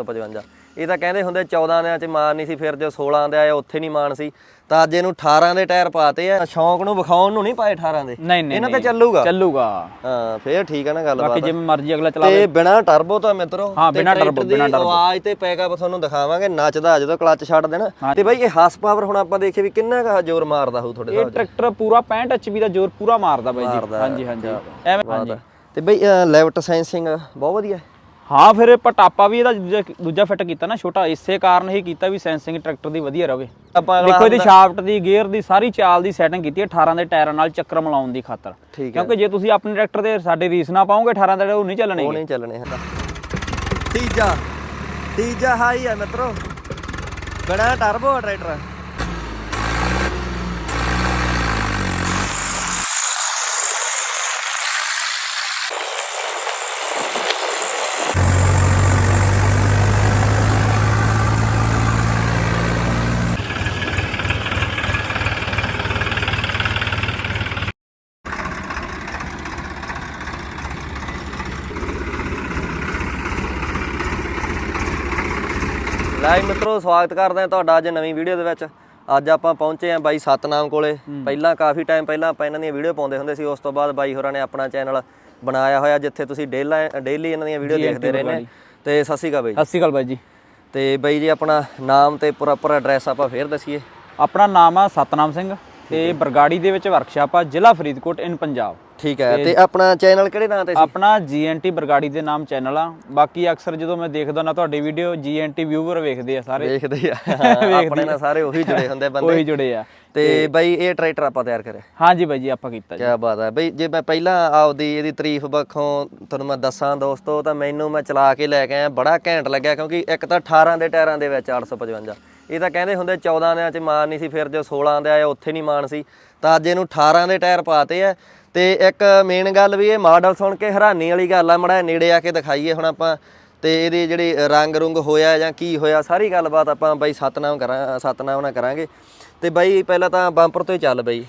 855 ਇਹ ਤਾਂ ਕਹਿੰਦੇ ਹੁੰਦੇ 14 ਦਿਨਾਂ ਚ ਮਾਨ ਨਹੀਂ ਸੀ ਫਿਰ ਜੋ 16 ਦੇ ਆਏ ਉੱਥੇ ਨਹੀਂ ਮਾਨ ਸੀ। ਤਾਂ ਅੱਜ ਇਹਨੂੰ 18 ਦੇ ਟਾਇਰ ਪਾਤੇ ਆ। ਸ਼ੌਂਕ ਨੂੰ ਵਿਖਾਉਣ ਨੂੰ ਨਹੀਂ ਪਾਏ 18 ਦੇ। ਨਹੀਂ ਨਹੀਂ ਇਹਨਾਂ ਤੇ। ਚੱਲੂਗਾ? ਚੱਲੂਗਾ। ਹਾਂ ਫੇਰ ਠੀਕ ਹੈ ਨਾ ਬਾਕੀ ਗੱਲਬਾਤ ਜਿਵੇਂ ਮਰਜ਼ੀ ਅਗਲਾ ਚਲਾਵੇ ਤੇ ਬਿਨਾ ਟਰਬੋ ਤਾਂ ਮਿੱਤਰੋ ਹਾਂ, ਬਿਨਾਂ ਦੀ ਬਿਨਾਂ turbo। ਆਵਾਜ਼ ਤੇ ਪੈਕਅਪ ਤੁਹਾਨੂੰ ਦਿਖਾਵਾਂਗੇ ਨੱਚਦਾ ਜਦੋਂ ਕਲੱਚ ਛੱਡ ਦੇਣਾ। ਤੇ ਬਾਈ ਇਹ ਹਾਰਸ ਪਾਵਰ ਹੁਣ ਆਪਾਂ ਦੇਖੀਏ ਵੀ ਕਿੰਨਾ ਕੁ ਜ਼ੋਰ ਮਾਰਦਾ ਹੋਊ ਤੁਹਾਡੇ ਇਹ ਹਿਸਾਬ ਟਰੈਕਟਰ ਪੂਰਾ 65 ਐਚਪੀ ਦਾ ਜ਼ੋਰ ਪੂਰਾ ਮਾਰਦਾ ਬਾਈ ਜੀ। ਹਾਂਜੀ ਹਾਂਜੀ। ਐਵੇਂ ਹਾਂਜੀ। ਤੇ ਬਈ ਲੈਫਟ ਸੈਂਸਿੰਗ ਬਹੁਤ ਵਧੀਆ। ਹਾਂ ਫਿਰ ਪਟਾਪਾ ਵੀ ਇਹਦਾ ਦੂਜਾ ਦੂਜਾ ਫਿੱਟ ਕੀਤਾ ਨਾ ਛੋਟਾ ਇਸੇ ਕਾਰਨ ਹੀ ਕੀਤਾ ਵੀ ਸੈਂਸਿੰਗ ਟਰੈਕਟਰ ਦੀ ਵਧੀਆ ਰਵੇ। ਆਪਾਂ ਦੇਖੋ ਇਹਦੀ ਸ਼ਾਫਟ ਦੀ ਗੇਅਰ ਦੀ ਸਾਰੀ ਚਾਲ ਦੀ ਸੈਟਿੰਗ ਕੀਤੀ ਹੈ 18 ਦੇ ਟਾਇਰਾਂ ਨਾਲ ਚੱਕਰ ਮਿਲਾਉਣ ਦੀ ਖਾਤਰ। ਹੈ। ਕਿਉਂਕਿ ਜੇ ਤੁਸੀਂ ਆਪਣੇ ਟਰੈਕਟਰ ਦੇ ਸਾਡੇ ਰੀਸ ਨਾ ਪਾਓਗੇ 18 ਦੇ ਉਹ ਨਹੀਂ ਚੱਲਣੇ ਉਹ ਨਹੀਂ ਚੱਲਣੇ ਹੁੰਦਾ ਤੀਜਾ ਤੀਜਾ ਹਾਈ ਹੈ ਮਿੱਤਰੋ। ਬਿਨਾ ਟਰਬੋ ਟਰੈਕਟਰ ਲਾਈਵ ਮਿੱਤਰੋ ਸਵਾਗਤ ਕਰਦੇ ਹਾਂ ਤੁਹਾਡਾ ਅੱਜ ਨਵੀਂ ਵੀਡੀਓ ਦੇ ਵਿੱਚ। ਅੱਜ ਆਪਾਂ ਪਹੁੰਚੇ ਹਾਂ ਬਾਈ ਸਤਨਾਮ ਕੋਲੇ। ਪਹਿਲਾਂ ਕਾਫੀ ਟਾਈਮ ਪਹਿਲਾਂ ਆਪਾਂ ਇਹਨਾਂ ਦੀਆਂ ਵੀਡੀਓ ਪਾਉਂਦੇ ਹੁੰਦੇ ਸੀ। ਉਸ ਤੋਂ ਬਾਅਦ ਬਾਈ ਹੋਰਾਂ ਨੇ ਆਪਣਾ ਚੈਨਲ ਬਣਾਇਆ ਹੋਇਆ ਜਿੱਥੇ ਤੁਸੀਂ ਡੇਲਾ ਡੇਲੀ ਇਹਨਾਂ ਦੀਆਂ ਵੀਡੀਓ ਦੇਖਦੇ ਰਹੇ ਨੇ ਤੇ ਸਤਿ ਸ਼੍ਰੀ ਅਕਾਲ ਬਾਈ ਸਤਿ ਸ਼੍ਰੀ ਅਕਾਲ ਬਾਈ ਜੀ। ਤੇ ਬਾਈ ਜੀ ਆਪਣਾ ਨਾਮ ਤੇ ਪ੍ਰੋਪਰ ਐਡਰੈਸ ਆਪਾਂ ਫੇਰ ਦਸੀਏ। ਆਪਣਾ ਨਾਮ ਆ ਸਤਨਾਮ ਸਿੰਘ ਤੇ ਬਰਗਾੜੀ ਦੇ ਵਿੱਚ ਵਰਕਸ਼ਾਪ ਆ ਜ਼ਿਲ੍ਹਾ ਫਰੀਦਕੋਟ ਇਨ ਪੰਜਾਬ। ਠੀਕ ਹੈ ਤੇ ਆਪਣਾ ਚੈਨਲ ਕਿਹੜੇ ਨਾਂ ਤੇ ਸੀ? ਆਪਣਾ GNT ਬਰਗਾੜੀ ਦੇ ਨਾਮ ਚੈਨਲ ਆ। ਬਾਕੀ ਅਕਸਰ ਜਦੋਂ ਮੈਂ ਦੇਖਦਾ ਨਾ ਤੁਹਾਡੀ ਵੀਡੀਓ GNT ਵਿਊਵਰ ਵੇਖਦੇ ਆ ਸਾਰੇ। ਵੇਖਦੇ ਆ। ਆਪਣੇ ਨਾਲ ਸਾਰੇ ਉਹੀ ਜੁੜੇ ਹੁੰਦੇ ਬੰਦੇ। ਉਹੀ ਜੁੜੇ ਆ। ਤੇ ਬਾਈ ਇਹ ਟਰੈਕਟਰ ਆਪਾਂ ਤਿਆਰ ਕਰਿਆ ਹਾਂਜੀ ਬਾਈ ਜੀ ਆਪਾਂ ਕੀਤਾ ਜੀ। ਕਿਆ ਬਾਤ ਹੈ। ਬਈ ਜੇ ਮੈਂ ਪਹਿਲਾਂ ਆਪਦੀ ਇਹਦੀ ਤਾਰੀਫ ਬਖੋਂ ਤੁਹਾਨੂੰ ਮੈਂ ਦੱਸਾਂ ਦੋਸਤੋ ਤਾਂ ਮੈਨੂੰ ਮੈਂ ਚਲਾ ਕੇ ਲੈ ਕੇ ਆਇਆ। ਬੜਾ ਘੈਂਟ ਲੱਗਿਆ ਕਿਉਂਕਿ ਇੱਕ ਤਾਂ 18 ਦੇ ਟਾਇਰਾਂ ਦੇ ਵਿੱਚ 855 ਇਹ ਤਾਂ ਕਹਿੰਦੇ ਹੁੰਦੇ 14 ਦਿਨਾਂ ਚ ਮਾਨ ਨਹੀਂ ਸੀ ਫਿਰ ਜੋ 16 ਦੇ ਆਏ ਉੱਥੇ ਨਹੀਂ ਮਾਨ ਸੀ। ਤਾਂ ਅੱਜ ਇਹਨੂੰ 18 ਦੇ ਟਾਇਰ ਪਾਤੇ ਆ। ਤੇ ਇੱਕ ਮੇਨ ਗੱਲ ਵੀ ਇਹ ਮਾਡਲ ਸੁਣ ਕੇ ਹੈਰਾਨੀ ਵਾਲੀ ਗੱਲ ਆ ਮੜਾ ਨੇੜੇ ਆ ਕੇ ਦਿਖਾਈਏ ਹੁਣ ਆਪਾਂ। ਤੇ ਇਹਦੀ ਜਿਹੜੀ ਰੰਗ ਰੁੰਗ ਹੋਇਆ ਜਾਂ ਕੀ ਹੋਇਆ ਸਾਰੀ ਗੱਲਬਾਤ ਆਪਾਂ ਬਾਈ ਸਤਨਾਮ ਕਰਾਂ ਸਤਨਾਮ ਨਾਲ ਕਰਾਂਗੇ। ਤੇ ਬਾਈ ਪਹਿਲਾਂ ਤਾਂ ਬੰਪਰ ਤੋਂ ਹੀ ਚੱਲ ਬਾਈ।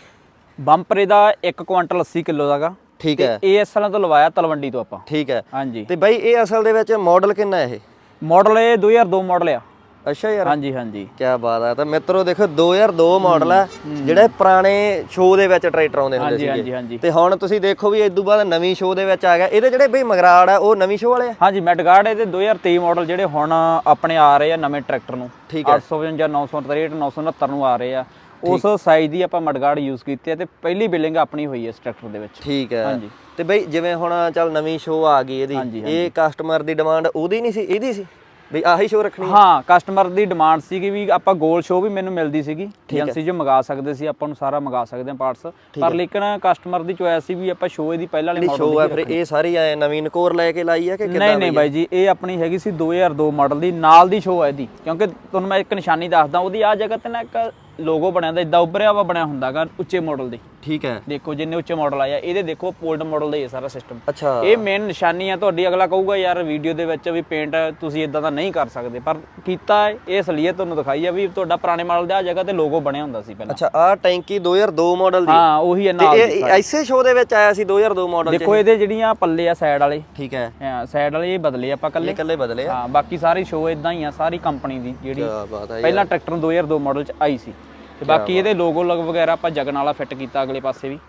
ਬੰਪਰ ਇਹਦਾ 1 ਕੁਆਂਟਲ 80 ਕਿਲੋ ਦਾਗਾ ਠੀਕ ਹੈ। ਇਹ ਅਸਲਾਂ ਤੋਂ ਲਵਾਇਆ ਤਲਵੰਡੀ ਤੋਂ ਆਪਾਂ। ਠੀਕ ਹੈ। ਹਾਂਜੀ। ਤੇ ਬਾਈ ਇਹ ਅਸਲ ਦੇ ਵਿੱਚ ਮਾਡਲ ਕਿੰਨਾ ਇਹ? ਮਾਡਲ ਇਹ 2002 ਮਾਡਲ ਆ। ਅੱਛਾ ਯਾਰ। ਹਾਂਜੀ ਹਾਂਜੀ। ਕੀ ਬਾਤ ਹੈ ਤਾਂ ਮਿੱਤਰੋ ਦੇਖੋ 2002 ਮਾਡਲ ਹੈ ਜਿਹੜੇ ਪੁਰਾਣੇ ਸ਼ੋਅ ਦੇ ਵਿੱਚ ਟਰੈਕਟਰ ਆਉਂਦੇ ਹੁੰਦੇ ਸੀਗੇ। ਤੇ ਹੁਣ ਤੁਸੀਂ ਦੇਖੋ ਵੀ ਇਸ ਤੋਂ ਬਾਅਦ ਨਵੀਂ ਸ਼ੋਅ ਦੇ ਵਿੱਚ ਆ ਗਿਆ। ਇਹਦੇ ਜਿਹੜੇ ਬਈ ਮਗਰਾੜ ਆ ਉਹ ਨਵੀਂ ਸ਼ੋਅ ਵਾਲੇ ਆ? ਹਾਂਜੀ ਮੈਡਗਾਰਡ ਇਹਦੇ 2023 ਮਾਡਲ ਜਿਹੜੇ ਹੁਣ ਆਪਣੇ ਆ ਰਹੇ ਆ ਨਵੇਂ ਟਰੈਕਟਰ ਨੂੰ। ਠੀਕ ਹੈ। 855 963 969 ਨੂੰ ਆ ਰਹੇ ਆ। ਉਸ ਸਾਈਜ਼ ਦੀ ਆਪਾਂ ਮਡਗਾਰਡ ਯੂਜ਼ ਕੀਤੀ ਹੈ ਤੇ ਪਹਿਲੀ ਬਿਲਿੰਗ ਆਪਣੀ ਹੋਈ ਹੈ ਇਸ ਟਰੈਕਟਰ ਦੇ ਵਿੱਚ। ਠੀਕ ਹੈ ਹਾਂਜੀ। ਤੇ ਬਈ ਜਿਵੇਂ ਹੁਣ ਚੱਲ ਨਵੀਂ ਸ਼ੋਅ ਆ ਗਈ ਇਹਦੀ ਇਹ ਕਸਟਮਰ ਦੀ ਡਿਮਾਂਡ ਉਹਦੀ ਨਹੀਂ ਸੀ ਇਹਦੀ ਸੀ? ਬਈ ਆਹੀ ਸ਼ੋਅ ਰੱਖਣੀ ਹੈ? ਹਾਂ ਕਸਟਮਰ ਦੀ ਡਿਮਾਂਡ ਸੀਗੀ ਵੀ ਆਪਾਂ ਗੋਲ ਸ਼ੋ ਵੀ ਮੈਨੂੰ ਮਿਲਦੀ ਸੀਗੀ। ਏਜੰਸੀ 'ਚ ਮੰਗਾ ਸਕਦੇ ਸੀ ਆਪਾਂ ਨੂੰ ਸਾਰਾ ਮੰਗਾ ਸਕਦੇ ਹਾਂ ਪਾਰਟਸ ਪਰ ਲੇਕਿਨ ਕਸਟਮਰ ਦੀ ਚੋਇਸ ਸੀ ਵੀ ਆਪਾਂ ਸ਼ੋ ਇਹਦੀ ਪਹਿਲਾਂ ਵਾਲੀ ਮਾਡਲ ਸ਼ੋਅ ਆ ਫਿਰ ਇਹ ਸਾਰੀ ਐ ਨਵੀਨ ਕੋਰ ਲੈ ਕੇ ਲਾਈ ਆ ਕਿ ਕਿੱਦਾਂ ਨਹੀਂ ਨਹੀਂ ਬਾਈ ਜੀ ਇਹ ਆਪਣੀ ਹੈਗੀ ਸੀ 2002 ਮਾਡਲ ਦੀ ਨਾਲ ਦੀ ਸ਼ੋਅ ਹੈ ਇਹਦੀ। ਕਿਉਂਕਿ ਤੁਹਾਨੂੰ ਮੈਂ ਇੱਕ ਨਿਸ਼ਾਨੀ ਦੱਸਦਾ ਉਹਦੀ ਆ ਜਗ੍ਹਾ ਤੇ ਨਾ ਇੱਕ ਲੋਗੋ ਬਣਿਆ ਹੁੰਦਾ ਇਦਾਂ ਉੱਭਰਿਆ ਵਾ ਬਣਿਆ ਹੁੰਦਾਗਾ ਉੱਚੇ ਮਾਡਲ ਦੀ। ਠੀਕ ਹੈ। ਦੇਖੋ ਜਿੰਨੇ ਉੱਚੇ ਮਾਡਲ ਆਇਆ ਇਹਦੇ ਦੇਖੋ ਪੋਲਡ ਮਾਡਲ ਦਾ ਹੀ ਹੈ ਸਾਰਾ ਸਿਸਟਮ ਅੱਛਾ। ਇਹ ਮੇਨ ਨਿਸ਼ਾਨੀ ਆ ਤੁਹਾਡੀ ਅਗਲਾ ਕਹੂਗਾ ਯਾਰ ਵੀਡੀਓ ਦੇ ਵਿੱਚ ਵੀ ਪੇਂਟ ਤੁਸੀਂ ਇਦਾਂ ਦਾ ਨਹੀਂ ਕਰ ਸਕਦੇ। ਪਰ ਕੀਤਾ ਹੈ ਇਹ ਤੁਹਾਨੂੰ ਦਿਖਾਈ ਆ ਵੀ ਤੁਹਾਡਾ ਪੁਰਾਣੇ ਮਾਡਲ ਦੇ ਆ ਜਗ੍ਹਾ ਤੇ ਲੋਗੋ ਬਣਿਆ ਹੁੰਦਾ ਸੀ ਪਹਿਲਾਂ। ਅੱਛਾ ਆ ਟੈਂਕੀ 2002 ਮਾਡਲ ਦੀ ਹਾਂ ਉਹੀ ਹੈ ਨਾਲ ਇਹ ਐਸੇ ਸ਼ੋਅ ਦੇ ਵਿੱਚ ਆਇਆ ਸੀ 2002 ਮਾਡਲ ਦੇਖੋ ਇਹਦੇ ਜਿਹੜੀਆਂ ਪੱਲੇ ਆ ਸਾਈਡ ਵਾਲੇ। ਠੀਕ ਹੈ। ਸਾਈਡ ਵਾਲੇ ਇਹ ਬਦਲੇ ਆਪਾਂ ਕੱਲੇ ਇਕੱਲੇ ਬਦਲੇ ਆ। ਹਾਂ ਬਾਕੀ ਸਾਰੀ ਸ਼ੋਅ ਇਦਾਂ ਹੀ ਆ ਸਾਰੀ ਕੰਪਨੀ ਦੀ ਜਿਹੜੀ ਹੈ ਪਹਿਲਾਂ ਟਰੈਕਟਰ ਨੂੰ 2002 ਮਾਡਲ ਚ ਆਈ ਸੀ। ਤੇ ਬਾਕੀ ਇਹਦੇ ਲੋਗੋ ਲਗ ਵਗੈਰਾ ਆਪਾਂ ਜਗਨ ਵਾਲਾ ਫਿੱਟ ਕੀਤਾ ਅਗਲੇ ਪਾਸੇ ਵੀ।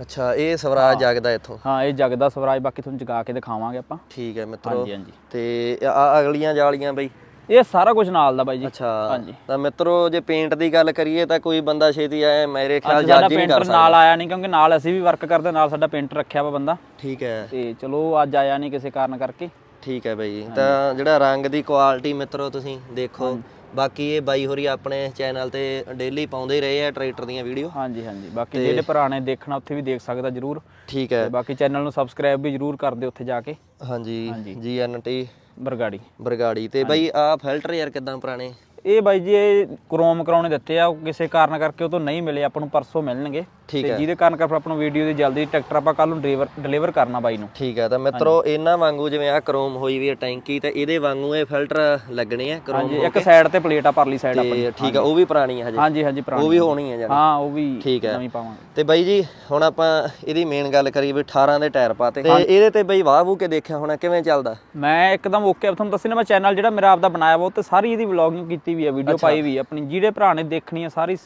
ਅੱਛਾ ਇਹ ਸਵਰਾਜ ਜਾਗਦਾ ਇੱਥੋਂ? ਹਾਂ ਇਹ ਜਗਦਾ ਸਵਰਾਜ ਬਾਕੀ ਤੁਹਾਨੂੰ ਜਗਾ ਕੇ ਦਿਖਾਵਾਂਗੇ ਆਪਾਂ। ਠੀਕ ਹੈ ਮਿੱਤਰੋ। ਹਾਂਜੀ ਹਾਂਜੀ। ਤੇ ਆ ਅਗਲੀਆਂ ਜਾਲੀਆਂ ਬਈ? ਇਹ ਸਾਰਾ ਕੁਝ ਨਾਲ ਦਾ ਬਾਈ ਜੀ। ਅੱਛਾ ਹਾਂਜੀ। ਤਾਂ ਮਿੱਤਰੋ ਜੇ ਪੇਂਟ ਦੀ ਗੱਲ ਕਰੀਏ ਤਾਂ ਕੋਈ ਬੰਦਾ ਛੇਤੀ ਆਏ ਮੇਰੇ ਖਿਆਲ ਜੱਜ ਨਹੀਂ ਕਰ ਸਕਦਾ। ਨਾਲ ਆਇਆ ਨਹੀਂ ਕਿਉਂਕਿ ਨਾਲ ਅਸੀਂ ਵੀ ਵਰਕ ਕਰਦੇ ਨਾਲ ਸਾਡਾ ਪੇਂਟਰ ਰੱਖਿਆ ਵਾ ਬੰਦਾ। ਠੀਕ ਹੈ। ਤੇ ਚਲੋ ਅੱਜ ਆਇਆ ਨਹੀਂ ਕਿਸੇ ਕਾਰਨ ਕਰਕੇ। ਠੀਕ ਹੈ ਬਈ। ਤਾਂ ਜਿਹੜਾ ਰੰਗ ਦੀ ਕੁਆਲਿਟੀ ਮਿੱਤਰੋ ਤੁਸੀਂ ਦੇਖੋ ਬਾਕੀ ਇਹ ਬਾਈ ਹੋਰੀ ਆਪਣੇ ਚੈਨਲ ਤੇ ਡੇਲੀ ਪਾਉਂਦੇ ਰਹੇ ਆ ਟਰੈਕਟਰ ਦੀਆਂ ਵੀਡੀਓ ਹਾਂਜੀ ਹਾਂਜੀ। ਬਾਕੀ ਜਿਹੜੇ ਪੁਰਾਣੇ ਦੇਖਣਾ ਉੱਥੇ ਵੀ ਦੇਖ ਸਕਦਾ ਜਰੂਰ। ਠੀਕ ਹੈ। ਬਾਕੀ ਚੈਨਲ ਨੂੰ ਸਬਸਕ੍ਰਾਈਬ ਵੀ ਜਰੂਰ ਕਰ ਦਿਓ ਉੱਥੇ ਜਾ ਕੇ। ਹਾਂਜੀ ਹਾਂਜੀ। ਜੀਐਨਟੀ ਬਰਗਾੜੀ। ਬਰਗਾੜੀ। ਤੇ ਬਈ ਆ ਫਿਲਟਰ ਯਾਰ ਕਿਦਾਂ ਪੁਰਾਣੇ? ਇਹ ਬਾਈ ਜੀ ਇਹ ਕ੍ਰੋਮ ਕਰਾਉਣੇ ਦਿੱਤੇ ਆ ਉਹ ਕਿਸੇ ਕਾਰਨ ਕਰਕੇ ਉਹ ਤੋਂ ਨਹੀਂ ਮਿਲੇ ਆਪਾਂ ਨੂੰ ਪਰਸੋਂ ਮਿਲਣਗੇ। ਠੀਕ ਤੇ ਹੈ। ਜਿਹਦੇ ਕਾਰਨ ਕਰਕੇ ਆਪਾਂ ਨੂੰ ਵੀਡੀਓ ਦੀ ਜਲਦੀ ਟਰੈਕਟਰ ਆਪਾਂ ਕੱਲ ਨੂੰ ਡਿਲੀਵਰ ਡਿਲੀਵਰ ਕਰਨਾ ਬਾਈ ਨੂੰ। ਠੀਕ ਹੈ ਤਾਂ ਮਿੱਤਰੋ ਇਹਨਾਂ ਵਾਂਗੂ ਜਿਵੇਂ ਆ ਕਰੋਮ ਹੋਈ ਵੀ ਹੈ ਟੈਂਕੀ ਤੇ ਇਹਦੇ ਵਾਂਗੂ ਇਹ ਫਿਲਟਰ ਲੱਗਣੇ ਆ ਕਰੋਮ ਹਾਂਜੀ ਇੱਕ ਸਾਈਡ ਤੇ ਪਲੇਟ ਆ ਪਰਲੀ ਸਾਈਡ ਆਪਣੀ। ਠੀਕ ਹੈ ਉਹ ਵੀ ਪੁਰਾਣੀ ਹੈ ਹਜੇ। ਹਾਂਜੀ ਹਾਂਜੀ ਪੁਰਾਣੀ ਉਹ ਵੀ ਹੋਣੀ ਹੈ ਜਾਨੀ ਹਾਂ ਉਹ ਵੀ। ਨਵੀਂ ਪਾਵਾਂਗੇ। ਤੇ ਬਾਈ ਜੀ ਹੁਣ ਆਪਾਂ ਇਹਦੀ ਮੇਨ ਗੱਲ ਕਰੀਏ ਵੀ 18 ਦੇ ਟਾਇਰ ਪਾਤੇ। ਤੇ ਇਹਦੇ ਤੇ ਬਈ ਵਾਹ ਵੂ ਕੇ ਦੇਖਿਆ ਹੋਣਾ ਕਿਵੇਂ ਚੱਲਦਾ? ਮੈਂ ਇੱਕਦਮ ਓਕੇ ਤੁਹਾਨੂੰ ਦੱਸਿਆ ਨਾ ਮੈਂ ਚੈਨਲ ਜਿਹੜਾ ਮੇਰਾ ਆਪਦਾ ਬਣਾਇਆ ਵਾ ਉਹ ਤੇ ਸਾਰੀ ਇਹਦੀ ਵਲੌਗਿੰਗ ਕੀਤੀ ਵੀ ਆ ਵੀਡੀਓ ਪਾਈ ਵੀ ਆ ਆਪਣੀ ਜਿਹੜੇ ਭਰਾ ਨੇ ਦੇਖਣੀ ਆ ਸਾਰੀ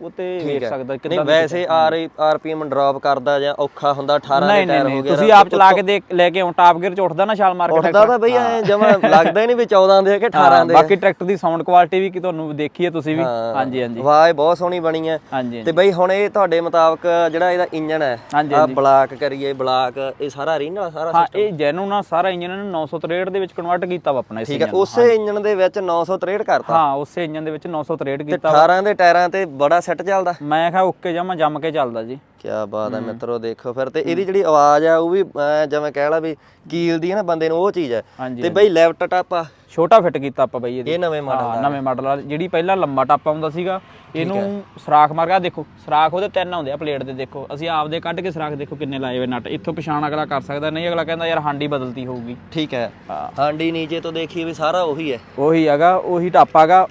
ਉਹ ਤੇ ਵੇਖ ਸਕਦਾ ਨਹੀਂ ਕਿੱਦਾਂ ਵੈਸੇ ਆਰ ਆਰਪੀਐਮ ਡ੍ਰੌਪ ਕਰਦਾ ਜਾਂ ਔਖਾ ਹੁੰਦਾ 18 ਦੇ ਨਹੀਂ ਟਾਇਰ ਨਹੀਂ ਹੋ ਨਹੀਂ ਗਏ ਤੁਸੀਂ ਆਪ ਚਲਾ ਕੇ ਦੇਖ ਲੈ ਕੇ ਆਉਂ ਟਾਪ ਗੇਅਰ ਚ ਉੱਠਦਾ ਨਾ ਛਾਲ ਮਾਰ ਕੇ ਉੱਠਦਾ ਤਾਂ ਬਈ ਐ ਜਮਾ ਲੱਗਦਾ ਹੀ ਨਹੀਂ ਵੀ 14 ਦੇ ਕਿ 18 ਹਾਂ, ਦੇ। ਬਾਕੀ ਟਰੈਕਟਰ ਦੀ ਸਾਊਂਡ ਕੁਆਲਿਟੀ ਵੀ ਕਿ ਤੁਹਾਨੂੰ ਦੇਖੀਏ ਤੁਸੀਂ ਵੀ। ਹਾਂਜੀ ਹਾਂਜੀ। ਆਵਾਜ਼ ਬਹੁਤ ਸੋਹਣੀ ਬਣੀ ਹੈ। ਤੇ ਬਈ ਹੁਣ ਇਹ ਤੁਹਾਡੇ ਮੁਤਾਬਕ ਜਿਹੜਾ ਇਹਦਾ ਇੰਜਨ ਹੈ ਆ ਬਲਾਕ ਕਰੀਏ ਬਲਾਕ ਇਹ ਸਾਰਾ ਰੀਨਲ ਸਾਰਾ ਹਾਂ ਇਹ ਜੈਨੂ ਨਾ ਸਾਰਾ ਇੰਜਨ ਨੇ 963 ਦੇ ਵਿੱਚ ਕਨਵਰਟ ਕੀਤਾ ਵਾ ਆਪਣਾ ਇਸ ਠੀਕ ਹੈ। ਉਸੇ ਇੰਜਨ ਦੇ ਵਿੱਚ 963 ਕਰਤਾ। ਹਾਂ ਉਸੇ ਇੰਜਨ ਦੇ ਵਿੱਚ 963 ਤੇ ਕੀਤਾ 18 ਦੇ ਟਾਇਰਾਂ ਤੇ ਬੜਾ ਸੈੱਟ ਚੱਲਦਾ? ਮੈਂ ਕਿਹਾ ਓਕੇ ਜਮਾ ਜੰਮ ਕੇ ਚੱਲਦਾ ਜੀ। ਕੀ ਬਾਤ ਹੈ। ਮਿੱਤਰੋ ਦੇਖੋ ਫਿਰ ਤੇ ਇਹਦੀ ਜਿਹੜੀ ਆਵਾਜ਼ ਆ ਉਹ ਵੀ ਜਿਵੇਂ ਕਹਿ ਲਾ ਵੀ ਕੀਲ ਦੀ ਹੈ ਨਾ ਬੰਦੇ ਨੂੰ ਉਹ ਚੀਜ਼ ਹੈ ਤੇ ਬਈ ਲੈਫਟ ਟਾਪ ਆ। ਛੋਟਾ ਫਿੱਟ ਕੀਤਾ ਆਪਾਂ ਬਈ ਇਹਦੀ। ਇਹ ਨਵੇਂ ਮਾਡਲ ਹਾਂ ਨਵੇਂ ਮਾਡਲ ਵਾਲੀ ਜਿਹੜੀ ਪਹਿਲਾਂ ਲੰਬਾ ਟਾਪਾ ਹੁੰਦਾ ਸੀਗਾ ਇਹਨੂੰ ਸਰਾਖ ਮਾਰ ਗਿਆ ਦੇਖੋ ਸਰਾਖ ਉਹਦੇ ਤਿੰਨ ਆਉਂਦੇ ਆ ਪਲੇਟ ਦੇ ਦੇਖੋ। ਅਸੀਂ ਆਪਦੇ ਕੱਢ ਕੇ ਸਰਾਖ ਦੇਖੋ ਕਿੰਨੇ ਲਾਏ ਹੋਏ ਨਟ। ਇੱਥੋਂ ਪਛਾਣ ਅਗਲਾ ਕਰ ਸਕਦਾ ਨਹੀਂ ਅਗਲਾ ਕਹਿੰਦਾ ਯਾਰ ਹਾਂਡੀ ਬਦਲਤੀ ਹੋਊਗੀ। ਠੀਕ ਹੈ ਹਾਂ। ਹਾਂਡੀ ਨੀਚੇ ਤੋਂ ਦੇਖੀਏ ਵੀ ਸਾਰਾ ਉਹੀ ਹੈ ਉਹੀ ਹੈਗਾ ਉਹੀ ਟਾਪਾ ਹੈਗਾ।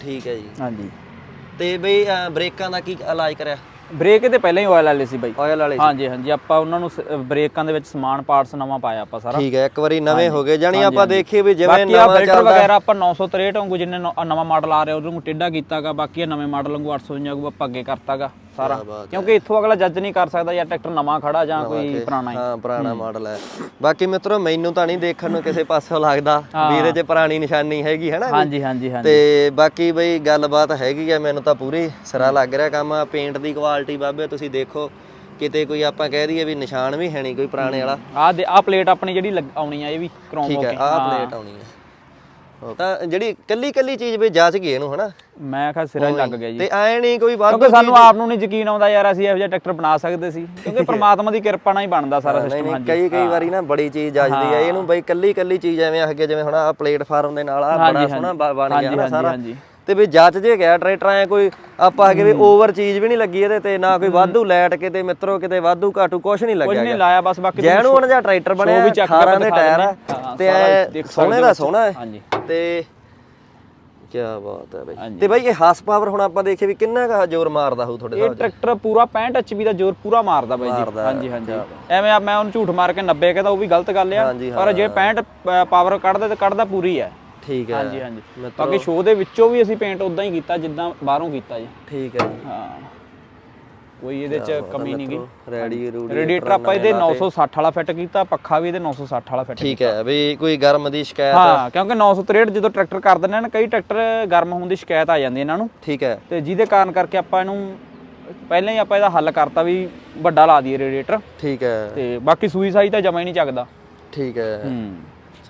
ਠੀਕ ਹੈ ਜੀ। ਹਾਂਜੀ। ਤੇ ਬਈ ਅਹ, ਬ੍ਰੇਕਾਂ ਦਾ ਕੀ ਇਲਾਜ ਕਰਿਆ? ਬ੍ਰੇਕ ਤੇ ਪਹਿਲਾਂ ਹੀ ਆਇਲ ਵਾਲੇ ਸੀ ਬਾਈ। ਆਇਲ ਵਾਲੇ ਹਾਂਜੀ ਹਾਂਜੀ ਆਪਾਂ ਉਹਨਾਂ ਨੂੰ ਸ- ਬ੍ਰੇਕਾਂ ਦੇ ਵਿੱਚ ਸਮਾਨ ਪਾਰਟਸ ਨਵਾਂ ਪਾਇਆ ਆਪਾਂ ਸਾਰਾ। ਠੀਕ ਹੈ ਇੱਕ ਵਾਰੀ ਨਵੇਂ ਹੋ ਗਏ ਜਾਨੀ ਆਪਾਂ ਦੇਖੀਏ ਵੀ ਜਿਵੇਂ ਬਾਕੀ ਆ ਨਵਾਂ ਫਿਲਟਰ ਚੱਲਦਾ। ਵਗੈਰਾ ਆਪਾਂ 963 ਵਾਂਗੂ ਜਿੰਨੇ ਨੌ- ਆਹ ਨਵਾਂ ਮਾਡਲ ਆ ਰਿਹਾ ਉਹਨੂੰ ਟੇਢਾ ਕੀਤਾਗਾ ਬਾਕੀ ਇਹ ਨਵੇਂ ਮਾਡਲ ਵਾਂਗੂ 855 ਵਾਂਗੂ ਆਪਾਂ ਅੱਗੇ ਕਰਤਾਗਾ। ਸਾਰਾ। ਕਿਉਂਕਿ ਇੱਥੋਂ ਅਗਲਾ ਜੱਜ ਨਹੀਂ ਕਰ ਸਕਦਾ ਯਾਰ ਟਰੈਕਟਰ ਨਵਾਂ ਖੜਾ ਜਾਂ ਕੋਈ ਪੁਰਾਣਾ ਹੀ। ਹਾਂ ਪੁਰਾਣਾ ਮਾਡਲ ਹੈ। ਬਾਕੀ ਮਿੱਤਰੋ ਮੈਨੂੰ ਤਾਂ ਨਹੀਂ ਦੇਖਣ ਨੂੰ ਕਿਸੇ ਪਾਸੋਂ ਲੱਗਦਾ ਵੀ ਇਹਦੇ 'ਚ ਪੁਰਾਣੀ ਨਿਸ਼ਾਨੀ ਹੈਗੀ ਹੈ ਨਾ ਹਾਂਜੀ ਹਾਂਜੀ ਹਾਂਜੀ। ਤੇ ਬਾਕੀ ਬਈ ਗੱਲਬਾਤ ਹੈਗੀ ਆ ਮੈਨੂੰ ਤਾਂ ਪੂਰੀ ਸਿਰਾ ਲੱਗ ਰਿਹਾ ਕੰਮ। ਪੇਂਟ ਦੀ ਕੁਆਲਿਟੀ ਬਾਬੇ ਤੁਸੀਂ ਦੇਖੋ ਕਿਤੇ ਕੋਈ ਆਪਾਂ ਕਹਿ ਦਈਏ ਵੀ ਨਿਸ਼ਾਨ ਵੀ ਹੈ ਨਹੀਂ ਕੋਈ ਪੁਰਾਣੇ ਵਾਲਾ। ਆ ਆ ਪਲੇਟ ਆਪਣੀ ਜਿਹੜੀ ਆਉਣੀ ਆ ਇਹ ਵੀ ਕ੍ਰੋਮ ਠੀਕ ਹੋ ਕੇ। ਆਹ ਪਲੇਟ ਆਉਣੀ ਹੈ। ਤਾਂ ਜਿਹੜੀ ਕੱਲੀ ਕੱਲੀ ਚੀਜ਼ ਵੀ ਜੱਜ ਗਈ ਇਹਨੂੰ ਹਨਾ? ਮੈਂ ਕਿਹਾ ਸਿਰਾ ਹੀ ਲੱਗ ਗਿਆ ਜੀ। ਤੇ ਐ ਨਹੀਂ ਕੋਈ ਵਾਧੂ ਕਿਉਂਕਿ ਸਾਨੂੰ ਆਪ ਨੂੰ ਨਹੀਂ ਯਕੀਨ ਆਉਂਦਾ ਯਾਰ ਅਸੀਂ ਇਹੋ ਜਿਹਾ ਟਰੈਕਟਰ ਬਣਾ ਸਕਦੇ ਸੀ। ਕਿਉਂਕਿ ਪ੍ਰਮਾਤਮਾ ਦੀ ਕਿਰਪਾ ਨਾਲ ਹੀ ਬਣਦਾ ਸਾਰਾ ਸਿਸਟਮ ਨਹੀਂ ਕਈ ਕਈ ਵਾਰੀ ਨਾ ਬੜੀ ਚੀਜ਼ ਜੱਜਦੀ ਹੈ। ਇਹਨੂੰ ਬਈ ਕੱਲੀ ਕੱਲੀ ਚੀਜ਼ ਐਵੇਂ ਅੱਗੇ ਜਿਵੇਂ ਹੁਣ ਆ ਪਲੇਟਫਾਰਮ ਦੇ ਨਾਲ ਆ ਬੜਾ ਸੋਹਣਾ ਬਣ ਗਿਆ ਹਾਂਜੀ, ਸਾਰਾ। ਹਾਂਜੀ। ਤੇ ਵੀ ਜੱਜ ਜੇ ਗਿਆ ਟਰੈਕਟਰ ਐ ਕੋਈ ਆਪਾਂ ਅੱਗੇ ਵੀ ਓਵਰ ਚੀਜ਼ ਵੀ ਨਹੀਂ ਲੱਗੀ ਇਹਦੇ ਤੇ ਨਾ ਕੋਈ ਵਾਧੂ ਲਾਈਟ ਕਿਤੇ ਮਿੱਤਰੋ ਕਿਤੇ ਵਾਧੂ ਘਾਟੂ ਕੁਝ ਨਹੀਂ ਕੁਝ ਲੱਗਿਆ ਨਹੀਂ ਲਾਇਆ ਬਸ ਬਾਕੀ ਜੈਨੂ ਹੁਣ ਜਿਹਾ ਟਰੈਕਟਰ ਬਣਿਆ ਵੀ ਚੱਕ ਕੇ 18 ਦੇ ਦਿਖਾ ਟਾਇਰ ਆ। ਤੇ ਐ ਦੇਖ ਸੋਹਣੇ ਦਾ ਸੋਹਣਾ ਹੈ। ਹਾਂਜੀ। ਤੇ ਕੀ ਬਾਤ ਹੈ ਬਈ। ਤੇ ਬਈ ਇਹ ਹਾਰਸ ਪਾਵਰ ਹੁਣ ਆਪਾਂ ਦੇਖੀਏ ਵੀ ਕਿੰਨਾ ਕੁ ਜ਼ੋਰ ਮਾਰਦਾ ਹੋਊ ਤੁਹਾਡੇ ਇਹ ਹਿਸਾਬ ਟਰੈਕਟਰ ਪੂਰਾ 65 ਐਚਪੀ ਦਾ ਜ਼ੋਰ ਪੂਰਾ ਮਾਰਦਾ ਬਾਈ ਜੀ। ਹਾਂਜੀ ਹਾਂਜੀ। ਐਵੇਂ ਆ ਮੈਂ ਉਹਨੂੰ ਝੂਠ ਮਾਰ ਕੇ 90 ਕਹਿੰਦਾ ਉਹ ਵੀ ਗਲਤ ਗੱਲ ਆ। ਪਰ ਜੇ 65 ਪਾਵਰ ਕੱਢਦਾ ਤੇ ਕੱਢਦਾ ਪੂਰੀ ਹੈ। ਠੀਕ ਹੈ। ਹਾਂਜੀ ਹਾਂਜੀ। ਬਾਕੀ ਸ਼ੋਅ ਦੇ ਵਿੱਚੋਂ ਵੀ ਅਸੀਂ ਪੇਂਟ ਉਦਾਂ ਹੀ ਕੀਤਾ ਜਿੱਦਾਂ ਬਾਹਰੋਂ ਕੀਤਾ ਜੀ। ਠੀਕ ਹੈ ਜੀ। ਹਾਂ। ਕੋਈ ਇਹਦੇ ਚ ਕਮੀ ਨਹੀਂ ਗਈ ਰੈਡੀ ਰੂਡੀ ਰੇਡੀਏਟਰ ਆਪਾਂ ਇਹਦੇ 960 ਵਾਲਾ ਫਿੱਟ ਕੀਤਾ ਪੱਖਾ ਵੀ ਇਹਦੇ 960 ਵਾਲਾ ਫਿੱਟ ਠੀਕ ਹੈ ਵੀ ਕੋਈ ਗਰਮ ਦੀ ਸ਼ਿਕਾਇਤ ਹਾਂ ਕਿਉਂਕਿ 963 ਜਦੋਂ ਟਰੈਕਟਰ ਕਰ ਦਿੰਦੇ ਨੇ ਕਈ ਟਰੈਕਟਰ ਗਰਮ ਹੋਣ ਦੀ ਸ਼ਿਕਾਇਤ ਆ ਜਾਂਦੀ ਇਹਨਾਂ ਨੂੰ। ਠੀਕ ਹੈ। ਤੇ ਜਿਹਦੇ ਕਾਰਨ ਕਰਕੇ ਆਪਾਂ ਇਹਨੂੰ ਪਹਿਲਾਂ ਹੀ ਆਪਾਂ ਇਹਦਾ ਹੱਲ ਕਰਤਾ ਵੀ ਵੱਡਾ ਲਾ ਦਈਏ ਰੇਡੀਏਟਰ। ਠੀਕ ਹੈ। ਤੇ ਬਾਕੀ ਸੂਈ ਸਾਈ ਤਾਂ ਜਮਾ ਹੀ ਨਹੀਂ ਚੱਕਦਾ। ਠੀਕ ਹੈ। ਹੂੰ।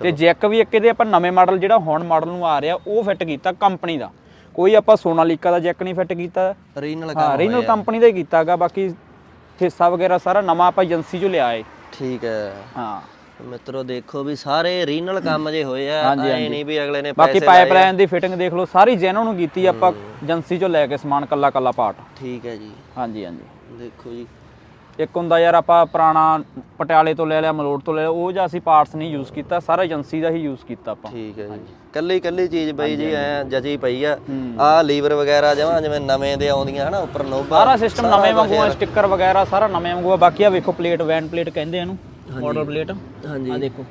ਤੇ ਜੈਕ ਵੀ ਇੱਕ ਇਹਦੇ ਆਪਾਂ ਨਵੇਂ ਮਾਡਲ ਜਿਹੜਾ ਹੁਣ ਮਾਡਲ ਨੂੰ ਆ ਰਿਹਾ ਉਹ ਫਿੱਟ ਕੀਤਾ ਕੰਪਨੀ ਦਾ। ਕੋਈ ਆਪਾਂ ਸੋਨਾਲੀਕਾ ਦਾ ਜੈਕ ਨਹੀਂ ਫਿੱਟ ਕੀਤਾ ਰੀਨਲ ਹਾਂ ਰੀਨਲ ਕੰਪਨੀ ਦਾ। ਹੀ ਕੀਤਾਗਾ ਬਾਕੀ ਹਿੱਸਾ ਵਗੈਰਾ ਸਾਰਾ ਨਵਾਂ ਆਪਾਂ ਏਜੰਸੀ ਚੋਂ ਲਿਆ ਏ। ਠੀਕ ਹੈ। ਹਾਂ। ਮਿੱਤਰੋ ਦੇਖੋ ਵੀ ਸਾਰੇ ਰੀਨਲ ਕੰਮ ਜੇ ਹੋਏ ਆ ਐ। ਨਹੀਂ ਵੀ ਅਗਲੇ ਨੇ ਬਾਕੀ ਪੈਸੇ ਪਾਈਪ ਲਾਈਨ ਦੀ ਫਿਟਿੰਗ ਦੇਖ ਲਓ ਸਾਰੀ ਜੈਨੋ ਨੂੰ ਕੀਤੀ ਆਪਾਂ ਏਜੰਸੀ ਚੋਂ ਲੈ ਕੇ ਸਮਾਨ ਕੱਲਾ ਕੱਲਾ ਪਾਰਟ ਠੀਕ ਹੈ ਜੀ। ਹਾਂਜੀ ਹਾਂਜੀ। ਦੇਖੋ ਜੀ ਇੱਕ ਹੁੰਦਾ ਯਾਰ ਆਪਾਂ ਪੁਰਾਣਾ ਪਟਿਆਲੇ ਤੋਂ ਲੈ ਲਿਆ ਮਲੋਟ ਤੋਂ ਲੈ ਲਿਆ ਉਹ ਜਾਂ ਅਸੀਂ ਪਾਰਟਸ ਨਹੀਂ ਯੂਜ਼ ਕੀਤਾ ਸਾਰਾ ਏਜੰਸੀ ਦਾ ਹੀ ਯੂਜ਼ ਕੀਤਾ ਆਪਾਂ। ਠੀਕ ਹੈ ਜੀ। ਕੱਲੀ ਕੱਲੀ ਚੀਜ਼ ਬਈ ਜੀ ਐ ਜਜੀ ਪਈ ਆ। ਆ ਲੀਵਰ ਵਗੈਰਾ ਜਮਾਂ ਜਿਵੇਂ ਨਵੇਂ ਦੇ ਆਉਂਦੀਆਂ ਹਨਾ ਉੱਪਰ ਨੋਬਾ ਸਾਰਾ ਸਿਸਟਮ ਨਵੇਂ ਵਾਂਗੂ ਸਟicker ਵਗੈਰਾ ਸਾਰਾ ਨਵੇਂ ਵਾਂਗੂ ਆ। ਬਾਕੀ ਆ ਵੇਖੋ ਪਲੇਟ ਵੈਨ ਪਲੇਟ ਕਹਿੰਦੇ ਇਹਨੂੰ ਮਾਡਲ ਪਲੇਟ ਹਾਂਜੀ। ਆ ਦੇਖੋ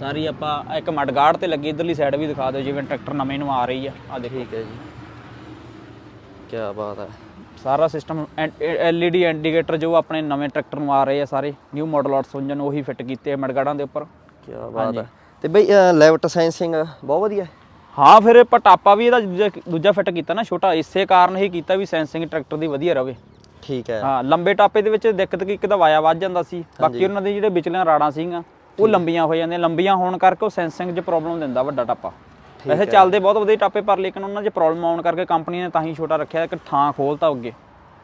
ਸਾਰੀ ਆਪਾਂ ਇੱਕ ਮਡਗਾਰਡ ਤੇ ਲੱਗੀ ਇਧਰਲੀ ਸਾਈਡ ਵੀ ਦਿਖਾ ਦਿਓ ਜਿਵੇਂ ਟਰੈਕਟਰ ਨਵੇਂ ਨੂੰ ਆ ਰਹੀ ਆ ਆ ਦੇਖੋ। ਠੀਕ ਹੈ ਜੀ। ਕੀ ਬਾਤ ਹੈ। ਸਾਰਾ ਸਿਸਟਮ LED ਇੰਡੀਕੇਟਰ ਜੋ ਆਪਣੇ ਨਵੇਂ ਟਰੈਕਟਰ ਨੂੰ ਆ ਰਹੇ ਆ ਸਾਰੇ ਨਿਊ ਮਾਡਲ 855 ਉਹੀ ਫਿੱਟ ਕੀਤੇ ਆ ਦੇ ਉੱਪਰ। ਕੀ ਬਾਤ ਹੈ। ਤੇ ਬਈ ਲੈਫਟ ਸੈਂਸਿੰਗ ਬਹੁਤ ਵਧੀਆ ਹੈ। ਫਿਰ ਇਹ ਪਟਾਪਾ ਵੀ ਇਹਦਾ ਦੂਜਾ ਫਿੱਟ ਕੀਤਾ ਨਾ ਛੋਟਾ ਇਸੇ ਕਾਰਨ ਹੀ ਕੀਤਾ ਵੀ ਸੈਂਸਿੰਗ ਟਰੈਕਟਰ ਦੀ ਵਧੀਆ ਰਵੇ। ਠੀਕ ਹੈ। ਹਾਂ ਲੰਬੇ ਟਾਪੇ ਦੇ ਵਿੱਚ ਦਿੱਕਤ ਕੀ ਇੱਕ ਤਾਂ ਵਾਇਆ ਵੱਜ ਜਾਂਦਾ ਸੀ ਬਾਕੀ ਉਹਨਾਂ ਦੇ ਜਿਹੜੇ ਵਿਚਲੀਆਂ ਰਾੜਾਂ ਸੀਗੀਆਂ ਉਹ ਲੰਬੀਆਂ ਹੋ ਜਾਂਦੀਆਂ ਲੰਬੀਆਂ ਹੋਣ ਕਰਕੇ ਉਹ ਸੈਂਸਿੰਗ 'ਚ ਪ੍ਰੋਬਲਮ ਦਿੰਦਾ ਵੱਡਾ ਟਾਪਾ। ਵੈਸੇ ਚੱਲਦੇ ਬਹੁਤ ਵਧੀਆ ਟਾਪੇ ਪਰ ਲੇਕਿਨ ਉਹਨਾਂ 'ਚ ਪ੍ਰੋਬਲਮ ਆਉਣ ਕਰਕੇ ਕੰਪਨੀ ਨੇ ਤਾਂ ਹੀ ਛੋਟਾ ਰੱਖਿਆ ਇੱਕ ਥਾਂ ਖੋਲਤਾ ਅੱਗੇ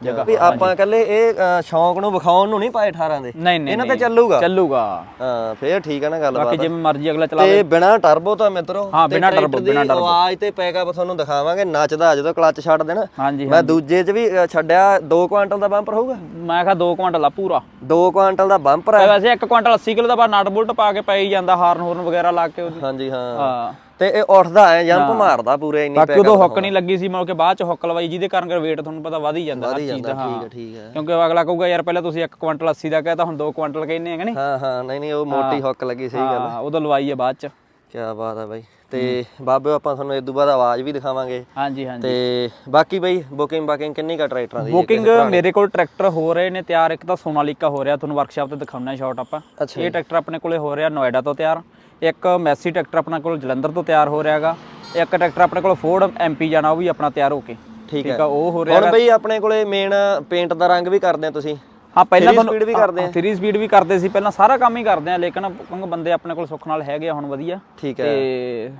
ਜਗ੍ਹਾ। ਵੀ ਆਪਾਂ ਇਕੱਲੇ ਇਹ ਸ਼ੌਂਕ ਨੂੰ ਵਿਖਾਉਣ ਨੂੰ ਨਹੀਂ ਪਾਏ 18 ਦੇ। ਇਹਨਾਂ ਤੇ। ਚੱਲੂਗਾ? ਚੱਲੂਗਾ। ਹਾਂ ਫੇਰ ਠੀਕ ਹੈ ਨਾ ਗੱਲ ਬਾਕੀ ਜਿਵੇਂ ਮਰਜ਼ੀ ਅਗਲਾ ਚਲਾਵੇ ਤੇ ਬਿਨਾ ਟਰਬੋ ਤਾਂ ਮਿੱਤਰੋ ਹਾਂ, ਬਿਨਾਂ ਦੀ ਬਿਨਾਂ turbo। ਆਵਾਜ਼ ਤੇ ਪੈਕਅਪ ਤੁਹਾਨੂੰ ਦਿਖਾਵਾਂਗੇ ਨੱਚਦਾ ਜਦੋਂ ਕਲੱਚ ਛੱਡ ਦੇਣਾ। ਮੈਂ ਦੂਜੇ 'ਚ ਵੀ ਛੱਡਿਆ 2 ਕੁਆਂਟਲ ਦਾ ਬੰਪਰ ਹੋਊਗਾ? ਮੈਂ ਕਿਹਾ 2 ਕੁਇੰਟਲ ਆ ਪੂਰਾ। 2 ਕੁਆਂਟਲ ਦਾ ਬੰਪਰ ਹੈ ਵੈਸੇ 1 ਕੁਇੰਟਲ 80 ਕਿਲੋ ਦਾ ਬਾਅਦ ਨਟ ਬੁਲਟ ਪਾ ਕੇ ਪਈ ਜਾਂਦਾ ਹਾਰਨ ਹੂਰਨ ਵਗੈਰਾ ਲਾ ਕੇ ਹਾਂਜੀ ਹਾਂ। ਹਾਂ। ਤੇ ਇਹ ਉੱਠਦਾ ਐ ਜੰਪ ਮਾਰਦਾ ਪੂਰੇ ਇੰਨੀ ਬਾਕੀ ਉਦੋਂ ਹੁੱਕ ਨਹੀਂ ਲੱਗੀ ਸੀ ਮਤਲਬ ਕਿ ਬਾਅਦ ਚ ਹੁੱਕ ਲਵਾਈ ਜਿਹਦੇ ਕਾਰਨ weight ਤੁਹਾਨੂੰ ਪਤਾ ਵਧ ਹੀ ਜਾਂਦਾ ਹਰ ਹੀ ਚੀਜ਼ ਦਾ ਠੀਕ ਹਾਂ। ਠੀਕ ਹੈ। ਕਿਉਂਕਿ ਅਗਲਾ ਕਹੂਗਾ ਯਾਰ ਪਹਿਲਾਂ ਤੁਸੀਂ 1 ਕੁਇੰਟਲ 80 ਦਾ ਕਹਿਤਾ ਹੁਣ 2 ਕੁਇੰਟਲ ਕਹਿੰਦੇ ਹੈਗੇ ਨਹੀਂ? ਹਾਂ ਹਾਂ ਨਹੀਂ ਨਹੀਂ ਉਹ ਮੋਟੀ ਹੁੱਕ ਲੱਗੀ ਸਹੀ ਗੱਲ ਹਾਂ। ਉਦੋਂ ਲਵਾਈ ਹੈ ਬਾਅਦ ਚ। ਕੀ ਬਾਤ ਹੈ ਬਾਈ। ਤੇ ਬਾਬੇ ਆਪਾਂ ਤੁਹਾਨੂੰ ਇਸ ਤੋਂ ਬਾਅਦ ਆਵਾਜ਼ ਵੀ ਦਿਖਾਵਾਂਗੇ। ਹਾਂਜੀ ਹਾਂਜੀ। ਤੇ ਬਾਕੀ ਬਈ ਬੁਕਿੰਗ ਬਾਕਿੰਗ ਕਿੰਨੀ ਕਾ ਟਰੈਕਟਰਾਂ ਦੀ ਬੁਕਿੰਗ ਮੇਰੇ ਕੋਲ ਟਰੈਕਟਰ ਹੋ ਰਹੇ ਨੇ ਤਿਆਰ ਇੱਕ ਤਾਂ ਸੋਨਾਲੀਕਾ ਹੋ ਰਿਹਾ ਤੁਹਾਨੂੰ ਵਰਕਸ਼ਾਪ ਤੇ ਦਿਖਾਉਣਾ ਸ਼ਾਟ ਆਪਾਂ। ਇਹ ਟਰੈਕਟਰ ਆਪਣੇ ਕੋਲੇ ਹੋ ਰਿਹਾ ਨੋਇਡਾ ਤੋਂ ਤਿਆਰ। ਇੱਕ ਮੈਸੀ ਟਰੈਕਟਰ ਆਪਣੇ ਕੋਲ ਜਲੰਧਰ ਤੋਂ ਤਿਆਰ ਹੋ ਰਿਹਾਗਾ ਇੱਕ ਟਰੈਕਟਰ ਆਪਣੇ ਕੋਲ ਫੋਰਡ ਐਮਪੀ ਜਾਣਾ ਉਹ ਵੀ ਆਪਣਾ ਤਿਆਰ ਹੋ ਕੇ। ਠੀਕ ਆ ਉਹ ਹੋ ਰਿਹਾ ਹੁਣ ਬਈ ਆਪਣੇ ਕੋਲੇ ਮੇਨ ਪੇਂਟ ਦਾ ਰੰਗ ਵੀ ਕਰਦੇ ਆ ਤੁਸੀਂ। ਹਾਂ ਪਹਿਲਾਂ Three speed ਵੀ ਕਰਦੇ ਆ? 3 ਸਪੀਡ ਵੀ ਕਰਦੇ ਸੀ ਪਹਿਲਾਂ ਸਾਰਾ ਕੰਮ ਹੀ ਕਰਦੇ ਆ ਲੇਕਿਨ ਕਿਉਂਕਿ ਬੰਦੇ ਆਪਣੇ ਕੋਲ ਸੁੱਖ ਨਾਲ ਹੈਗੇ ਹੁਣ ਵਧੀਆ। ਠੀਕ ਹੈ। ਤੇ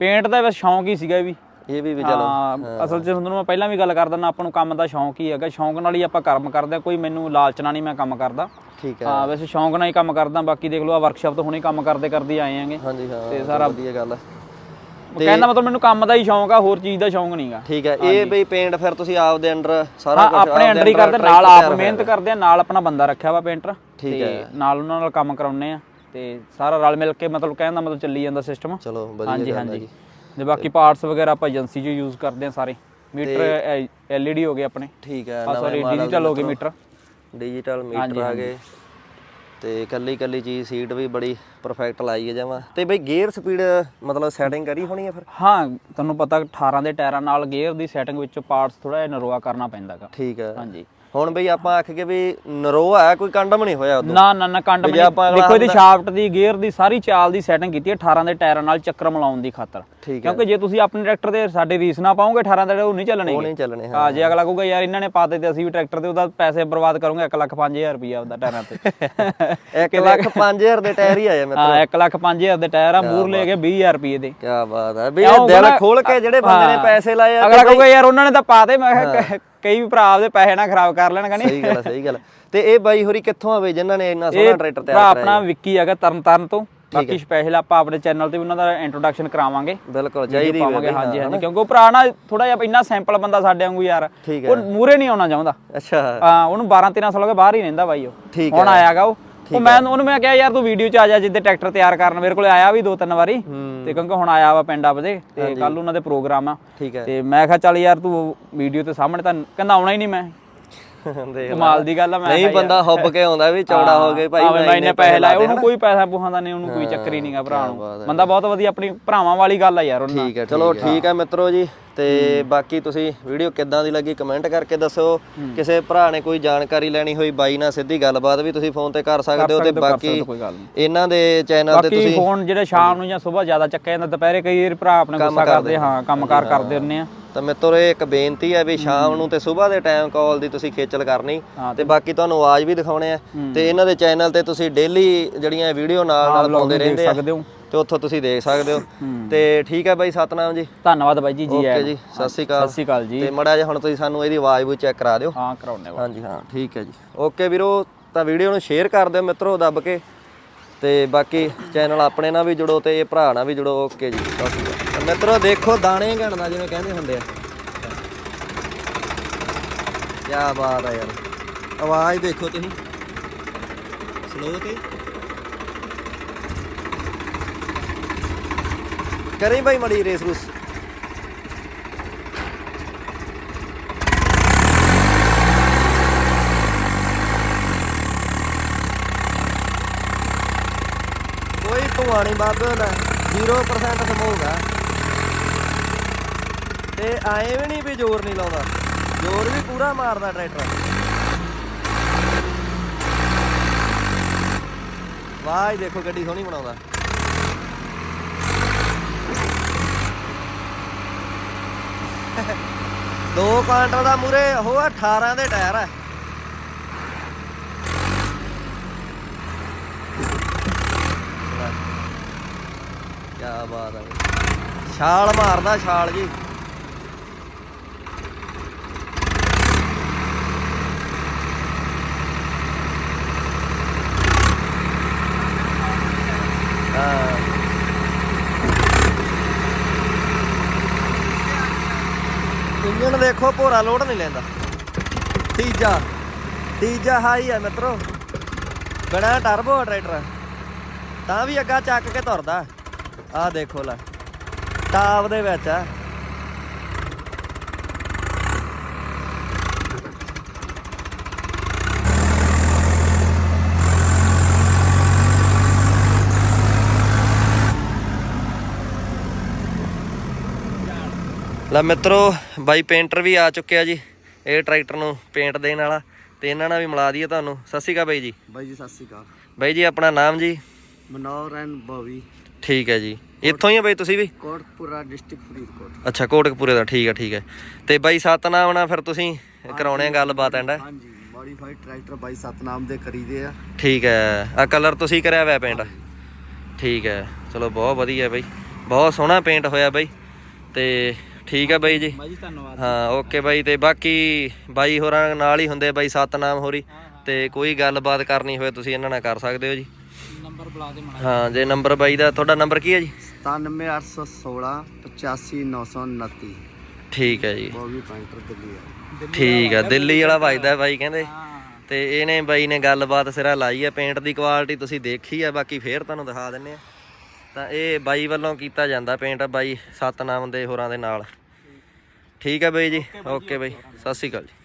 ਪੇਂਟ ਦਾ ਬਸ ਸ਼ੌਂਕ ਹੀ ਸੀਗਾ ਇਹ ਵੀ। ਇਹ ਵੀ ਵੀ ਚਲੋ। ਹਾਂ ਅਸਲ 'ਚ ਤੁਹਾਨੂੰ ਮੈਂ ਪਹਿਲਾਂ ਵੀ ਗੱਲ ਕਰ ਦਿੰਦਾ ਆਪਾਂ ਨੂੰ ਕੰਮ ਦਾ ਸ਼ੌਂਕ ਹੀ ਹੈਗਾ। ਸ਼ੌਂਕ ਨਾਲ ਹੀ ਆਪਾਂ ਕੰਮ ਕਰਦੇ ਆ ਕੋਈ ਮੈਨੂੰ ਲਾਲਚਣਾ ਨਹੀਂ ਮੈਂ ਕੰਮ ਕਰਦਾ। ਠੀਕ ਹੈ। ਹਾਂ ਵੈਸੇ ਸ਼ੌਂਕ ਨਾਲ ਹੀ ਕੰਮ ਕਰਦਾ ਬਾਕੀ ਦੇਖ ਲਓ ਆ ਵਰਕਸ਼ਾਪ ਤੋਂ ਹੁਣੇ ਕੰਮ ਕਰਦੇ ਕਰਦੇ ਹੀ ਆਏ ਆਂਗੇ ਹਾਂਜੀ ਹਾਂ ਤੇ ਸਾਰਾ- ਵਧੀਆ ਗੱਲ ਹੈ। ਕਹਿੰਦਾ ਮਤਲਬ ਮੈਨੂੰ ਕੰਮ ਦਾ ਹੀ ਸ਼ੌਂਕ ਆ ਹੋਰ ਚੀਜ਼ ਦਾ ਸ਼ੌਂਕ ਨਹੀਂਗਾ ਠੀਕ ਹੈ ਇਹ ਬਈ ਪੇਂਟ ਫਿਰ ਤੁਸੀਂ ਆਪਦੇ ਅੰਡਰ ਸਾਰਾ ਹਾਂ ਕੁਝ ਆਪਣੇ ਅੰਡਰ ਹੀ ਕਰਦੇ ਨਾਲ ਆਪ ਮਿਹਨਤ ਕਰਦੇ ਆ ਨਾਲ ਆਪਣਾ ਬੰਦਾ ਰੱਖਿਆ ਵਾ ਪੇਂਟਰ ਠੀਕ ਤੇ ਨਾਲ ਉਹਨਾਂ ਨਾਲ ਕੰਮ ਕਰਾਉਨੇ ਆ। ਤੇ ਸਾਰਾ ਰਲ ਮਿਲ ਕੇ ਮਤਲਬ ਕਹਿਣ ਦਾ ਮਤਲਬ ਚੱਲੀ ਜਾਂਦਾ ਸਿਸਟਮ ਚਲੋ ਵਧੀਆ ਹਾਂਜੀ ਹੈ ਹਾਂਜੀ। ਤੇ ਬਾਕੀ ਪਾਰਟਸ ਵਗੈਰਾ ਆਪਾਂ ਏਜੰਸੀ 'ਚ ਯੂਜ਼ ਕਰਦੇ ਆ ਸਾਰੇ। ਮੀਟਰ ਐਲਈਡੀ ਹੋ ਗਏ ਆਪਣੇ। ਠੀਕ ਹੈ ਆ ਸੌਰੀ ਡਿਜੀਟਲ ਹੋ ਗਏ ਮੀਟਰ। ਡਿਜੀਟਲ ਮੀਟਰ ਆ ਗਏ। ਤੇ ਕੱਲੀ ਕੱਲੀ ਚੀਜ਼ ਸੀਟ ਵੀ ਬੜੀ ਪਰਫੈਕਟ ਲਾਈ ਹੈ ਜਮਾ। ਤੇ ਬਈ ਗੇਅਰ ਸਪੀਡ ਮਤਲਬ ਸੈਟਿੰਗ ਕਰੀ ਹੋਣੀ ਹੈ ਫਿਰ? ਹਾਂ ਤੁਹਾਨੂੰ ਪਤਾ 18 ਦੇ ਟਾਇਰਾਂ ਨਾਲ ਗੇਅਰ ਦੀ ਸੈਟਿੰਗ ਵਿੱਚ ਪਾਰਟਸ ਥੋੜਾ ਜਿਹਾ ਨਰੋਆ ਕਰਨਾ ਪੈਂਦਾਗਾ ਠੀਕ ਹੈ। ਹਾਂਜੀ। ਹੁਣ ਬਈ ਆਪਾਂ ਆਖ ਕੇ ਵੀ ਨਰੋਆ ਹੈ ਕੋਈ ਕੰਡਮ ਨਹੀਂ ਹੋਇਆ ਉਦੋਂ? ਨਾ ਨਾ ਨਾ ਕੰਡ ਜੇ ਆਪਾਂ ਅਗਲਾ ਦੇਖੋ ਇਹਦੀ ਸ਼ਾਫਟ ਦੀ ਗੇਅਰ ਦੀ ਸਾਰੀ ਚਾਲ ਦੀ ਸੈਟਿੰਗ ਕੀਤੀ ਹੈ 18 ਦੇ ਟਾਇਰਾਂ ਨਾਲ ਚੱਕਰ ਮਿਲਾਉਣ ਦੀ ਖਾਤਰ। ਠੀਕ ਹੈ। ਕਿਉਂਕਿ ਜੇ ਤੁਸੀਂ ਆਪਣੇ ਟਰੈਕਟਰ ਦੇ ਸਾਡੇ ਰੀਸ ਨਾ ਪਾਓਗੇ 18 ਦੇ ਉਹ ਨਹੀਂ ਚੱਲਣੇ ਉਹ ਨਹੀਂ ਚੱਲਣੇ ਹਾਂ। ਹਾਂ ਜੇ ਅਗਲਾ ਕਹੂਗਾ ਯਾਰ ਇਹਨਾਂ ਨੇ ਪਾਤੇ ਤੇ ਅਸੀਂ ਵੀ ਟਰੈਕਟਰ ਤੇ ਉਹਦਾ ਪੈਸੇ ਬਰਬਾਦ ਕਰੂੰਗੇ 1 ਲੱਖ 5000 ਰੁਪਏ ਆਪਦਾ ਟਾਇਰਾਂ ਤੇ। 1 ਲੱਖ 5000 ਦੇ ਟਾਇਰ ਹੀ ਆਏ ਮੇਰੇ ਹਾਂ 1 ਲੱਖ 5000 ਦੇ ਟਾਇਰ ਆ ਮੂਰ ਲੈ ਕੇ 20000 ਰੁਪਏ ਦੇ। ਕੀ ਬਾਤ ਹੈ ਵੀ ਇਹ ਦਿਲ ਖੋਲ ਕੇ ਜਿਹੜੇ ਬੰਦੇ ਨੇ ਪੈਸੇ ਲਾਏ ਆ ਅਗਲਾ ਕਹੂਗਾ ਯਾਰ ਉਹਨਾਂ ਨੇ ਤਾਂ ਪਾਤੇ ਮੈਂ ਕਿਹਾ ਕਈ ਵੀ ਭਰਾ ਆਪਦੇ ਪੈਸੇ ਨਾ ਖਰਾਬ ਕਰ ਲੈਣਗੇ ਨਹੀਂ ਸਹੀ ਗੱਲ ਹੈ, ਸਹੀ ਗੱਲ। ਤੇ ਇਹ ਬਾਈ ਹੋਰੀ ਕਿੱਥੋਂ ਆਵੇ ਜਿਨ੍ਹਾਂ ਨੇ ਇੰਨਾ ਸੋਹਣਾ ਟਰੈਕਟਰ ਭਰਾ ਤਿਆਰ ਆਪਣਾ ਵਿੱਕੀ ਹੈਗਾ ਤਰਨ ਤਾਰਨ ਤੋਂ ਬਾਕੀ ਸਪੈਸ਼ਲ ਆਪਾਂ ਆਪਣੇ ਚੈਨਲ ਤੇ ਵੀ ਉਹਨਾਂ ਦਾ ਇੰਟਰੋਡਕਸ਼ਨ ਕਰਾਵਾਂਗੇ। ਬਿਲਕੁਲ ਚਾਹੀਦੀ ਪਾਵਾਂਗੇ ਵੀ ਹਾਂਜੀ ਹਾਂਜੀ ਕਿਉਂਕਿ ਉਹ ਭਰਾ ਨਾ ਥੋੜਾ ਜਿਹਾ ਇੰਨਾ ਸੈਂਪਲ ਬੰਦਾ ਸਾਡੇ ਵਾਂਗੂ ਯਾਰ ਠੀਕ ਉਹ ਮੂਰੇ ਨਹੀਂ ਆਉਣਾ ਚਾਹੁੰਦਾ। ਅੱਛਾ। ਹਾਂ ਉਹਨੂੰ 12 13 ਸਾਲ ਹੋ ਗਏ ਬਾਹਰ ਹੀ ਰਹਿੰਦਾ ਬਾਈ ਉਹ। ਠੀਕ ਹੁਣ ਆਇਆਗਾ ਉਹ। ਉਹ ਮੈਂ ਉਹਨੂੰ ਮੈਂ ਕਿਹਾ ਯਾਰ ਤੂੰ ਵੀਡੀਓ 'ਚ ਆ ਜਾ ਜਿੱਦੇ ਟਰੈਕਟਰ ਤਿਆਰ ਕਰਨ ਮੇਰੇ ਕੋਲੇ ਆਇਆ ਵੀ ਦੋ ਤਿੰਨ ਵਾਰੀ। ਤੇ ਕਿਉਂਕਿ ਹੁਣ ਆਇਆ ਵਾ ਪਿੰਡ ਆਪਦੇ ਤੇ ਕੱਲ ਉਹਨਾਂ ਦੇ ਪ੍ਰੋਗਰਾਮ ਆ। ਤੇ ਮੈਂ ਕਿਹਾ ਚੱਲ ਯਾਰ ਤੂੰ ਵੀਡੀਓ ਤੇ ਸਾਹਮਣੇ ਤਾਂ ਕਹਿੰਦਾ ਆਉਣਾ ਹੀ ਨਹੀਂ ਮੈਂ। ਦੇਖ ਕਮਾਲ ਦੀ ਗੱਲ ਆ ਮੈਂ ਨਹੀਂ ਬੰਦਾ ਹੁੱਬ ਕੇ ਆਉਂਦਾ ਵੀ ਚੌੜਾ ਹੋ ਗਏ ਭਾਈ ਮੈਂ ਇੰਨੇ ਪੈਸੇ ਲਾਏ ਉਹਨੂੰ ਕੋਈ ਪੈਸਾ ਪੂਹਾਂ ਦਾ ਨਹੀਂ ਉਹਨੂੰ ਕੋਈ ਚੱਕਰ ਹੀ ਨਹੀਂਗਾ ਭਰਾ ਨੂੰ। ਬੰਦਾ ਬਹੁਤ ਵਧੀਆ ਆਪਣੀ ਭਰਾਵਾਂ ਵਾਲੀ ਗੱਲ ਆ ਯਾਰ ਉਹਨਾਂ ਠੀਕ ਹੈ ਚਲੋ ਠੀਕ ਹੈ ਮਿੱਤਰੋ ਜੀ ਤੇ ਬਾਕੀ ਤੁਸੀਂ ਵੀਡੀਓ ਕਿੱਦਾਂ ਦੀ ਲੱਗੀ ਕਮੈਂਟ ਕਰਕੇ ਦੱਸੋ ਕਿਸੇ ਭਰਾ ਨੇ ਕੋਈ ਜਾਣਕਾਰੀ ਲੈਣੀ ਹੋਈ ਬਾਈ ਨਾਲ ਸਿੱਧੀ ਗੱਲਬਾਤ ਵੀ ਤੁਸੀਂ ਫੋਨ ਤੇ ਕਰ ਸਕਦੇ ਹੋ ਤੇ ਬਾਕੀ ਇਹਨਾਂ ਦੇ ਚੈਨਲ ਤੇ ਬਾਕੀ ਫੋਨ ਜਿਹੜੇ ਸ਼ਾਮ ਨੂੰ ਜਾਂ ਸਵੇਰ ਜ਼ਿਆਦਾ ਚੱਕਿਆ ਜਾਂਦਾ ਦੁਪਹਿਰੇ ਕਈ ਵਾਰ ਭਰਾ ਆਪਣੇ ਗੁੱਸਾ ਕਰਦੇ ਹਾਂ ਕੰਮਕਾਰ ਕਰਦੇ ਹੁੰਨੇ ਆ। ਤਾਂ ਮਿੱਤਰੋ ਇਹ ਇੱਕ ਬੇਨਤੀ ਹੈ ਵੀ ਸ਼ਾਮ ਨੂੰ ਤੇ ਸਵੇਰ ਦੇ ਟਾਈਮ ਕਾਲ ਦੀ ਤੁਸੀਂ ਖੇਚਲ ਕਰਨੀ ਤੇ ਬਾਕੀ ਤੁਹਾਨੂੰ ਆਵਾਜ਼ ਵੀ ਦਿਖਾਉਣੇ ਆ ਤੇ ਇਹਨਾਂ ਦੇ ਚੈਨਲ ਤੇ ਤੁਸੀਂ ਡੇਲੀ ਜਿਹੜੀਆਂ ਵੀਡੀਓ ਨਾਲ ਨਾਲ ਪਾਉਂਦੇ ਰਹਿੰਦੇ ਆ ਤੇ ਉੱਥੋਂ ਤੁਸੀਂ ਦੇਖ ਸਕਦੇ ਹੋ। ਤੇ ਠੀਕ ਹੈ ਬਾਈ ਸਤਨਾਮ ਜੀ। ਧੰਨਵਾਦ ਬਾਈ ਜੀ ਜੀ ਓਕੇ ਜੀ ਸਤਿ ਸ਼੍ਰੀ ਅਕਾਲ। ਸਤਿ ਸ਼੍ਰੀ ਅਕਾਲ ਜੀ। ਤੇ ਮੜਾ ਜਿਹਾ ਹੁਣ ਤੁਸੀਂ ਸਾਨੂੰ ਇਹਦੀ ਆਵਾਜ਼ ਵੀ ਚੈੱਕ ਕਰਾ ਦਿਓ। ਹਾਂ ਕਰਾਉਣੇ ਹਾਂਜੀ ਹਾਂ ਠੀਕ ਹੈ ਜੀ। ਓਕੇ ਵੀਰੋ ਤਾਂ ਵੀਡੀਓ ਨੂੰ ਸ਼ੇਅਰ ਕਰ ਦਿਓ ਮਿੱਤਰੋ ਦੱਬ ਕੇ। ਤੇ ਬਾਕੀ ਚੈਨਲ ਆਪਣੇ ਨਾਲ ਵੀ ਜੁੜੋ ਤੇ ਇਹ ਭਰਾ ਨਾਲ ਵੀ ਜੁੜੋ। ਓਕੇ ਜੀ ਸਤਿ ਸ਼੍ਰੀ ਅਕਾਲ। ਮਿੱਤਰੋ, ਦੇਖੋ ਦਾਣੇ ਘਣਦਾ ਜਿਵੇਂ ਕਹਿੰਦੇ ਹੁੰਦੇ ਆ। ਕੀ ਬਾਤ ਆ ਯਾਰ। ਆਵਾਜ਼ ਦੇਖੋ ਤੁਸੀਂ। ਸਲੋ ਤੇ। ਕਰੀ ਬਾਈ ਮੜੀ ਰੇਸ ਰੂਸ। ਕੋਈ ਧੂਆਂ ਨਹੀਂ ਬਾਬੇ ਹੁੰਦਾ 0% ਸਮੋਕ ਤੇ ਐਂ ਵੀ ਨਹੀਂ ਵੀ ਜ਼ੋਰ ਨਹੀਂ ਲਾਉਂਦਾ। ਜ਼ੋਰ ਵੀ ਪੂਰਾ ਮਾਰਦਾ ਟਰੈਕਟਰ। ਵਾਹ ਦੇਖੋ ਗੱਡੀ ਸੋਹਣੀ ਬਣਾਉਂਦਾ। ਦੋ ਕੁਆਂਟਲ ਦਾ ਮੂਰੇ, ਉਹ 18 ਦੇ ਟਾਇਰ ਆ। ਕੀ ਬਾਤ ਹੈ ਛਾਲ ਮਾਰਦਾ, ਛਾਲ ਜੀ। ਇੰਜਣ ਦੇਖੋ ਭੋਰਾ ਲੋਡ ਨਹੀਂ ਲੈਂਦਾ। ਤੀਜਾ ਤੀਜਾ ਹਾਈ ਆ ਮਿੱਤਰੋ। ਬੜਾ ਟਰਬੋ ਆ ਟਰੈਕਟਰ ਤਾਂ ਵੀ ਅੱਗਾ ਚੱਕ ਕੇ ਤੁਰਦਾ। ਆਹ ਦੇਖੋ ਲੈ, ਟਾਪ ਦੇ ਵਿੱਚ ਆ। ਲੈ ਮਿੱਤਰੋ ਬਾਈ ਪੇਂਟਰ ਵੀ ਆ ਚੁੱਕਿਆ ਜੀ ਇਹ ਟਰੈਕਟਰ ਨੂੰ ਪੇਂਟ ਦੇਣ ਵਾਲਾ ਤੇ ਇਹਨਾਂ ਨਾਲ ਵੀ ਮਿਲਾ ਦਈਏ ਤੁਹਾਨੂੰ। ਸਤਿ ਸ਼੍ਰੀ ਅਕਾਲ ਬਾਈ ਜੀ। ਬਾਈ ਜੀ ਸਤਿ ਸ਼੍ਰੀ ਅਕਾਲ। ਬਾਈ ਜੀ ਆਪਣਾ ਨਾਮ ਜੀ? ਮਨੋਰ ਬੋਵੀ। ਠੀਕ ਹੈ ਜੀ। ਇੱਥੋਂ ਹੀ ਆ ਬਾਈ ਤੁਸੀਂ ਵੀ? ਕੋਟਪੁਰਾ ਡਿਸਟ੍ਰਿਕਟ ਫਰੀਦਕੋਟ। ਅੱਛਾ ਕੋਟਕਪੂਰੇ ਦਾ ਠੀਕ ਹੈ ਠੀਕ ਹੈ। ਤੇ ਬਾਈ ਸਤਨਾਮ ਨਾਲ ਫਿਰ ਤੁਸੀਂ ਕਰਾਉਣੇ ਆ ਗੱਲਬਾਤ ਐਂਡ ਹਾਂਜੀ ਮੋਡੀਫਾਈਡ ਟਰੈਕਟਰ ਬਾਈ ਸਤਨਾਮ ਦੇ ਕਰੀਦੇ ਆ। ਠੀਕ ਹੈ ਆ ਕਲਰ ਤੁਸੀਂ ਕਰਿਆ ਹੋਇਆ ਪੇਂਟ ਠੀਕ ਹੈ ਚਲੋ ਬਹੁਤ ਵਧੀਆ ਬਾਈ। ਬਹੁਤ ਸੋਹਣਾ ਪੇਂਟ ਹੋਇਆ ਬਾਈ। ਤੇ ਠੀਕ ਹੈ ਬਾਈ ਜੀ। ਬਾਈ ਜੀ ਧੰਨਵਾਦ। ਹਾਂ ਓਕੇ ਬਾਈ ਤੇ ਬਾਕੀ ਬਾਈ ਹੋਰਾਂ ਨਾਲ ਹੀ ਹੁੰਦੇ ਬਾਈ ਸਤਨਾਮ ਹੋਰੀ। ਤੇ ਕੋਈ ਗੱਲਬਾਤ ਕਰਨੀ ਹੋਵੇ ਤੁਸੀਂ ਇਹਨਾਂ ਨਾਲ ਕਰ ਸਕਦੇ ਹੋ ਜੀ। ਨੰਬਰ ਬੁਲਾ ਦੇ ਮਣਾ ਹਾਂ ਜੇ ਨੰਬਰ ਬਾਈ ਦਾ ਤੁਹਾਡਾ ਨੰਬਰ ਕੀ ਹੈ ਜੀ? 97816 85929 ਠੀਕ ਹੈ ਜੀ। ਬੋਵੀ ਪੈਂਟਰ ਦਿੱਲੀ ਆ। ਠੀਕ ਹੈ ਦਿੱਲੀ ਵਾਲਾ ਵੱਜਦਾ ਬਾਈ ਕਹਿੰਦੇ। ਹਾਂ ਤੇ ਇਹਨੇ ਬਾਈ ਨੇ ਗੱਲਬਾਤ ਸਿਰਾ ਲਾਈ ਹੈ ਪੇਂਟ ਦੀ ਕੁਆਲਿਟੀ ਤੁਸੀਂ ਦੇਖੀ ਹੈ ਬਾਕੀ ਫੇਰ ਤੁਹਾਨੂੰ ਦਿਖਾ ਦਿੰਨੇ ਆ। ਤਾਂ ਇਹ ਬਾਈ ਵੱਲੋਂ ਕੀਤਾ ਜਾਂਦਾ ਪੇਂਟ ਬਾਈ ਸਤਨਾਮ ਦੇ ਹੋਰਾਂ ਦੇ ਨਾਲ। ਠੀਕ ਹੈ ਬਾਈ ਜੀ? ਓਕੇ ਬਾਈ ਸਤਿ ਸ਼੍ਰੀ ਅਕਾਲ ਜੀ।